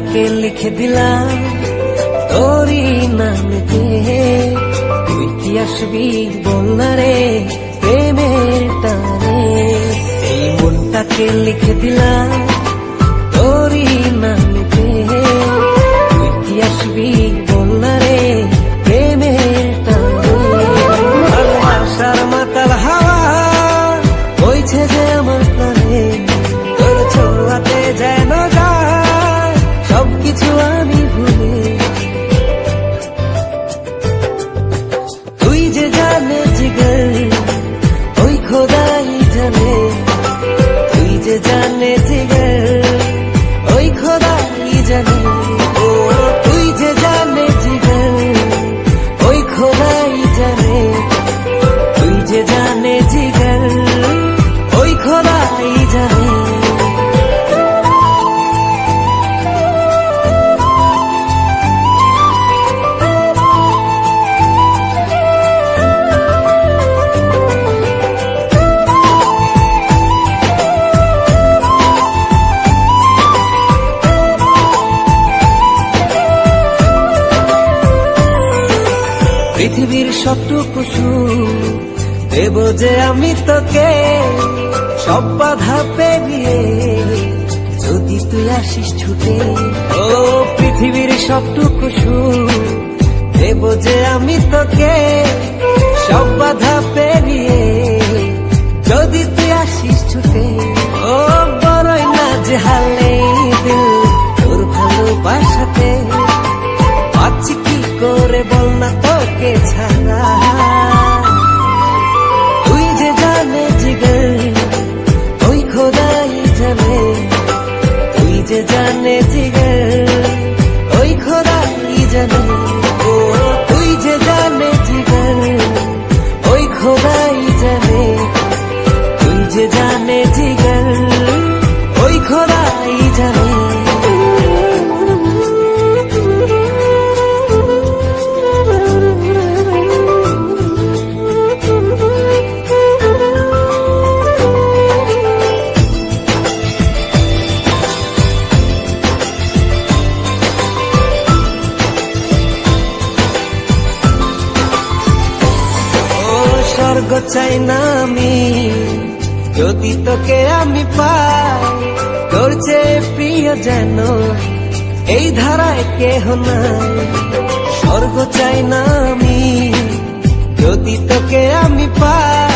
লিখে দিলাম তোরই নামেতে তুই কি আসবি বল না রে প্রেমের টানে। এই মনটাকে লিখে দিলাম তোরই নামেতে তুই কি আসবি বল না রে প্রেমের টানে। ভালোবাসার মাতাল হাওয়া যে আমার প্রাণে। তোর ছোঁয়াতে যায় জানে পৃথিবীর সবটুকু দেব যে আমি তোকে, সব বাধা পেরিয়ে যদি তুই আসিস ছুটে। ও, পৃথিবীর সবটুকু দেব যে আমি তোকে, সব বাধা পেরিয়ে যদি তুই আসিস ছুটে। ও, বড়ই না যে হালে দিল তোর ভালোবাসাতে। আছি কি করে বল না তোকে ছাড়া। তুই যে জানে জিগর ওই খোদাই জানে। তুই যে জানে জিগর ওই খোদাই জানে। ও, তুই যে জানে জিগর ওই খোদাই জানে। তুই যে জানে জিগর চাই না আমি। যদি তোকে আমি পাই চেয়ে প্রিয় যেন এই ধারায় কেহ না স্বর্গ চাই না আমি। যদি তোকে আমি পাই